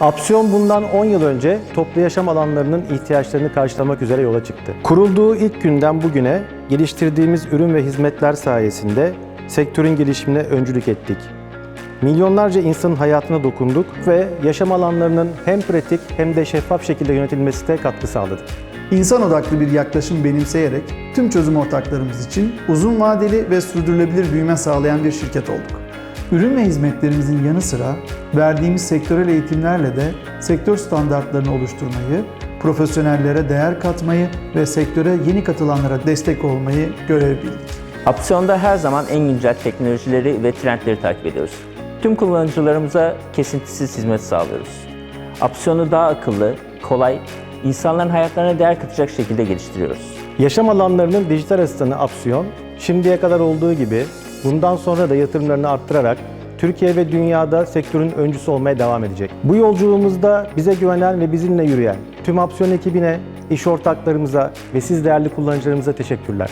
Apsiyon bundan 10 yıl önce toplu yaşam alanlarının ihtiyaçlarını karşılamak üzere yola çıktı. Kurulduğu ilk günden bugüne geliştirdiğimiz ürün ve hizmetler sayesinde sektörün gelişimine öncülük ettik. Milyonlarca insanın hayatına dokunduk ve yaşam alanlarının hem pratik hem de şeffaf şekilde yönetilmesine katkı sağladık. İnsan odaklı bir yaklaşım benimseyerek tüm çözüm ortaklarımız için uzun vadeli ve sürdürülebilir büyüme sağlayan bir şirket olduk. Ürün ve hizmetlerimizin yanı sıra verdiğimiz sektörel eğitimlerle de sektör standartlarını oluşturmayı, profesyonellere değer katmayı ve sektöre yeni katılanlara destek olmayı görev bildik. Apsiyon'da her zaman en güncel teknolojileri ve trendleri takip ediyoruz. Tüm kullanıcılarımıza kesintisiz hizmet sağlıyoruz. Apsiyon'u daha akıllı, kolay, insanların hayatlarına değer katacak şekilde geliştiriyoruz. Yaşam alanlarının dijital asistanı Apsiyon, şimdiye kadar olduğu gibi bundan sonra da yatırımlarını arttırarak Türkiye ve dünyada sektörün öncüsü olmaya devam edecek. Bu yolculuğumuzda bize güvenen ve bizimle yürüyen tüm Apsiyon ekibine, iş ortaklarımıza ve siz değerli kullanıcılarımıza teşekkürler.